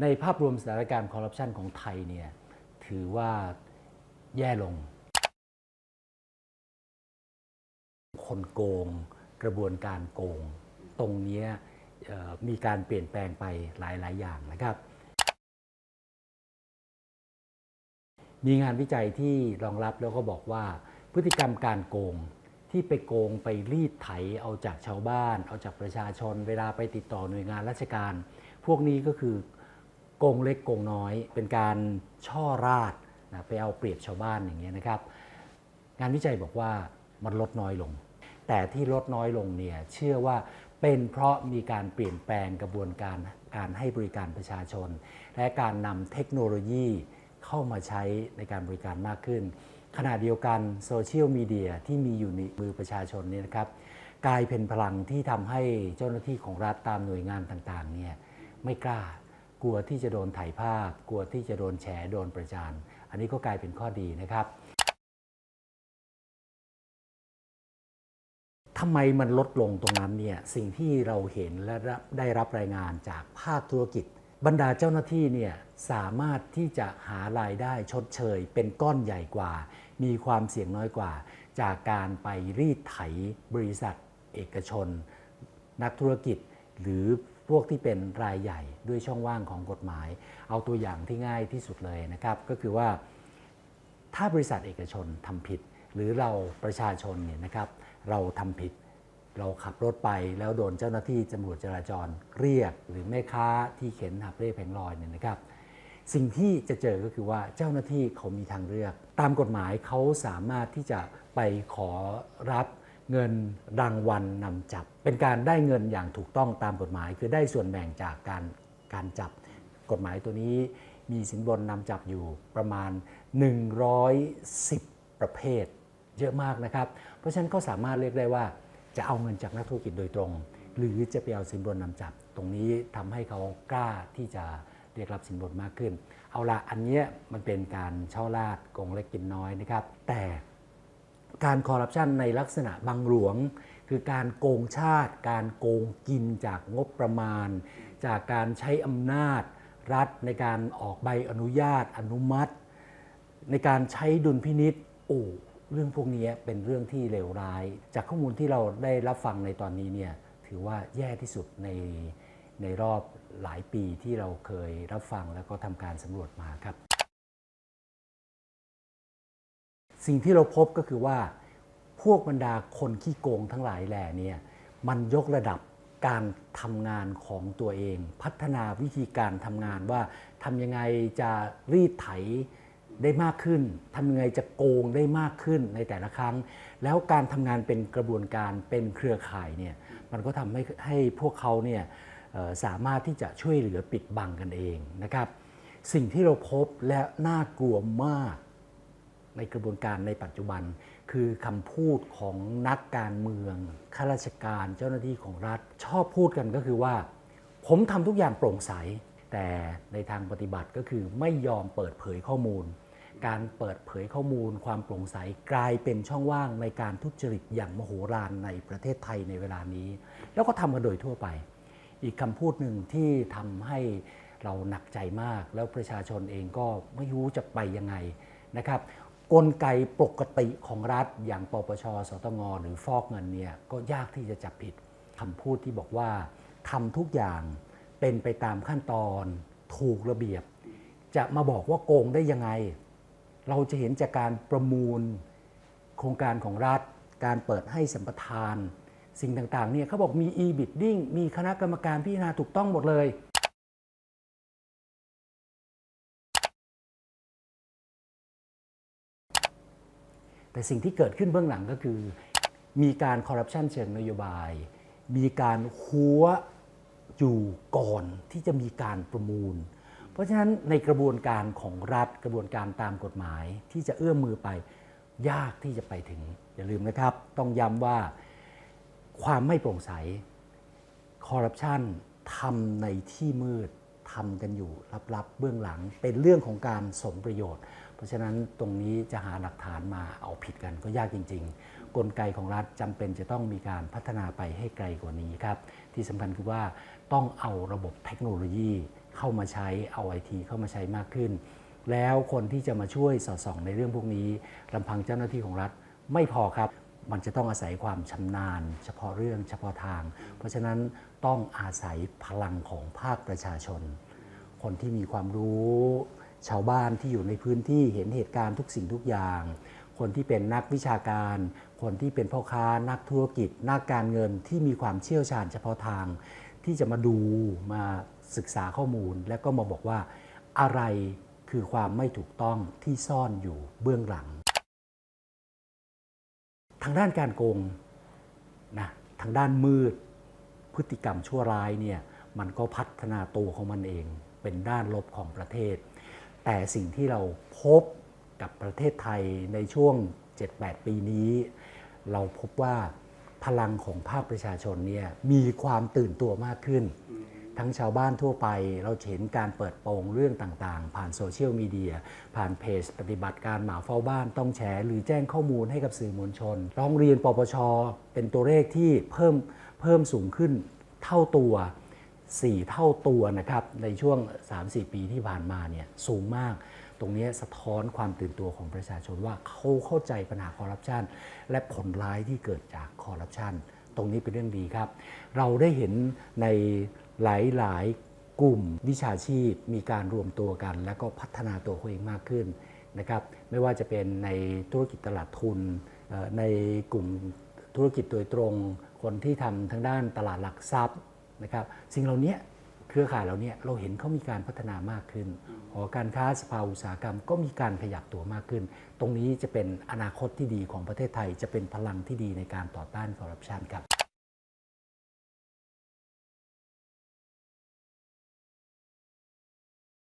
ในภาพรวมสถานการณ์คอร์รัปชันของไทยเนี่ยถือว่าแย่ลง คนโกง กระบวนการโกง ตรงนี้มีการเปลี่ยนแปลงไปหลาย ๆ อย่างนะครับ มีงานวิจัยที่รองรับแล้วก็บอกว่าพฤติกรรมการโกงที่ไปโกงไปรีดไถเอาจากชาวบ้าน เอาจากประชาชน เวลาไปติดต่อหน่วยงานราชการ พวกนี้ก็คือ โกงเล็กโกงน้อย เป็นการช่อราดนะไปเอาเปรียบชาวบ้านอย่างเงี้ยนะครับ งานวิจัยบอกว่ามันลดน้อยลง แต่ที่ลดน้อยลงเนี่ยเชื่อว่าเป็นเพราะมีการเปลี่ยนแปลงกระบวนการการให้บริการประชาชน และการนำเทคโนโลยีเข้ามาใช้ในการบริการมากขึ้น ขณะเดียวกันโซเชียลมีเดียที่มีอยู่ในมือประชาชนเนี่ยนะครับกลายเป็นพลังที่ทำให้เจ้าหน้าที่ของรัฐตามหน่วยงานต่างๆเนี่ยไม่กล้า กลัวที่จะโดนถ่ายภาพ กลัวที่จะโดนแฉโดนประจาน อันนี้ก็กลายเป็นข้อดีนะครับทำไมมันลดลงตรงนั้นเนี่ยสิ่งที่เราเห็นและได้รับรายงานจากภาคธุรกิจ บรรดาเจ้าหน้าที่เนี่ยสามารถที่จะหารายได้ชดเชย เป็นก้อนใหญ่กว่า มีความเสี่ยงน้อยกว่า จากการไปรีดไถบริษัท เอกชน นักธุรกิจหรือ พวกที่เป็นรายใหญ่ด้วยช่องว่างของกฎหมาย เอาตัวอย่างที่ง่ายที่สุดเลยนะครับ ก็คือว่าถ้าบริษัทเอกชนทำผิด หรือเราประชาชนเนี่ยนะครับ เราทำผิด เราขับรถไปแล้วโดนเจ้าหน้าที่ตำรวจจราจรเรียก หรือแม่ค้าที่เข็นหับเร่แผงลอยเนี่ยนะครับ สิ่งที่จะเจอก็คือว่าเจ้าหน้าที่เขามีทางเลือก ตามกฎหมายเขาสามารถที่จะไปขอรับ เงินรางวัลนำจับ เป็นการได้เงินอย่างถูกต้องตามกฎหมาย คือได้ส่วนแบ่งจากการการจับ กฎหมายตัวนี้มีสินบนนำจับอยู่ประมาณ 110 ประเภท เยอะมากนะครับ เพราะฉะนั้นก็สามารถเรียกได้ว่า จะเอาเงินจากนักธุรกิจโดยตรง หรือจะไปเอาสินบนนำจับ ตรงนี้ทำให้เขากล้าที่จะเรียกรับสินบนมากขึ้น เอาละอันเนี้ยมันเป็นการช่อลาดโกงเล็กกินน้อยนะครับ แต่ การคอร์รัปชันในลักษณะบังหลวง คือการโกงชาติ การโกงกินจากงบประมาณ จากการใช้อำนาจ รัฐในการออกใบอนุญาตอนุมัติ ในการใช้ดุลพินิษโอ้เรื่องพวกนี้เป็นเรื่องที่เลวร้าย จากข้อมูลที่เราได้รับฟังในตอนนี้เนี่ยถือว่าแย่ที่สุดในในรอบหลายปีที่เราเคยรับฟังแล้วก็ทำการสำรวจมาครับ สิ่งที่เราพบก็คือว่า พวกบรรดาคนขี้โกงทั้งหลายแหล่เนี่ยมันยกระดับการทำงานของตัวเอง พัฒนาวิธีการทำงานว่าทำยังไงจะรีดไถได้มากขึ้นทำยังไงจะโกงได้มากขึ้นในแต่ละครั้ง แล้วการทำงานเป็นกระบวนการเป็นเครือข่ายเนี่ยมันก็ทำให้ให้พวกเขาเนี่ยสามารถที่จะช่วยเหลือปิดบังกันเองนะครับ สิ่งที่เราพบและน่ากลัวมาก ในกระบวนการในปัจจุบัน คือคำพูดของนักการเมืองข้าราชการเจ้าหน้าที่ของรัฐ ชอบพูดกันก็คือว่า ผมทำทุกอย่างโปร่งใส แต่ในทางปฏิบัติก็คือไม่ยอมเปิดเผยข้อมูล การเปิดเผยข้อมูล ความโปร่งใสกลายเป็นช่องว่างในการทุจริตอย่างมโหฬารในประเทศไทยในเวลานี้ แล้วก็ทำกันโดยทั่วไป อีกคำพูดหนึ่งที่ทำให้เราหนักใจมากแล้วประชาชนเองก็ไม่รู้จะไปยังไงนะครับ กลไกปกติของรัฐอย่างปปช สตง หรือฟอกเงินเนี่ยก็ยากที่จะจับผิดคำพูดที่บอกว่าทำทุกอย่างเป็นไปตามขั้นตอนถูกระเบียบ จะมาบอกว่าโกงได้ยังไง เราจะเห็นจากการประมูลโครงการของรัฐ การเปิดให้สัมปทาน สิ่งต่างๆเนี่ยเขาบอกมี e-bidding มีคณะกรรมการพิจารณาถูกต้องหมดเลย แต่สิ่งที่เกิดขึ้นเบื้องหลังก็คือ มีการคอร์รัปชันเชิงนโยบาย มีการหัวอยู่ก่อนที่จะมีการประมูล เพราะฉะนั้นในกระบวนการของรัฐกระบวนการตามกฎหมายที่จะเอื้อมมือไปยากที่จะไปถึง อย่าลืมนะครับ ต้องย้ำว่าความไม่โปร่งใสคอร์รัปชันทำในที่มืดทำกันอยู่ลับๆ เบื้องหลังเป็นเรื่องของการสมประโยชน์ ราะฉะนั้นตรงนี้จะหาหลักฐานมาเอาผิดกันก็ยากจริง ๆ กลไกของรัฐจำเป็นจะต้องมีการพัฒนาไปให้ไกลกว่านี้ครับ ที่สำคัญคือว่าต้องเอาระบบเทคโนโลยีเข้ามาใช้เอาไอทีเข้ามาใช้มากขึ้น แล้วคนที่จะมาช่วยสอดส่องในเรื่องพวกนี้ลำพังเจ้าหน้าที่ของรัฐไม่พอครับ มันจะต้องอาศัยความชำนาญ เฉพาะเรื่องเฉพาะทาง เพราะฉะนั้นต้องอาศัยพลังของภาคประชาชน คนที่มีความรู้ ชาวบ้านที่อยู่ในพื้นที่เห็นเหตุการณ์ทุกสิ่งทุกอย่าง คนที่เป็นนักวิชาการ คนที่เป็นพ่อค้านักธุรกิจ นักการเงินที่มีความเชี่ยวชาญเฉพาะทาง ที่จะมาดูมาศึกษาข้อมูล และก็มาบอกว่าอะไรคือความไม่ถูกต้องที่ซ่อนอยู่เบื้องหลัง ทางด้านการโกงนะทางด้านมืด พฤติกรรมชั่วร้ายเนี่ยมันก็พัฒนาตัวของมันเอง เป็นด้านลบของประเทศ แต่สิ่งที่เราพบกับประเทศไทยในช่วง 7-8 ปีนี้ เราพบว่าพลังของภาคประชาชนเนี่ยมีความตื่นตัวมากขึ้น ทั้งชาวบ้านทั่วไปเราเห็นการเปิดโปงเรื่องต่างๆ ผ่านโซเชียลมีเดีย ผ่านเพจปฏิบัติการหมาเฝ้าบ้านต้องแชร์หรือแจ้งข้อมูลให้กับสื่อมวลชน ร้องเรียนปปช เป็นตัวเลขที่เพิ่มเพิ่มสูงขึ้นเท่าตัว 4 เท่าตัวนะครับในช่วง 3-4 ปีที่ผ่านมาเนี่ยสูงมาก ตรงนี้สะท้อนความตื่นตัวของประชาชนว่าเขาเข้าใจปัญหาคอร์รัปชันและผลร้ายที่เกิดจากคอร์รัปชันตรงนี้เป็นเรื่องดีครับ เราได้เห็นในหลาย ๆ กลุ่มวิชาชีพมีการรวมตัวกัน แล้วก็พัฒนาตัวเขาเองมากขึ้นนะครับไม่ว่าจะเป็นในธุรกิจตลาดทุนในกลุ่มธุรกิจโดยตรง คนที่ทำทางด้านตลาดหลักทรัพย์ นะครับสิ่งเหล่านี้เครือข่ายเหล่านี้เราเห็นเขามีการพัฒนามากขึ้นหอการค้าสภาอุตสาหกรรมก็มีการขยับตัวมากขึ้น ตรงนี้จะเป็นอนาคตที่ดีของประเทศไทย จะเป็นพลังที่ดีในการต่อต้านคอร์รัปชันครับ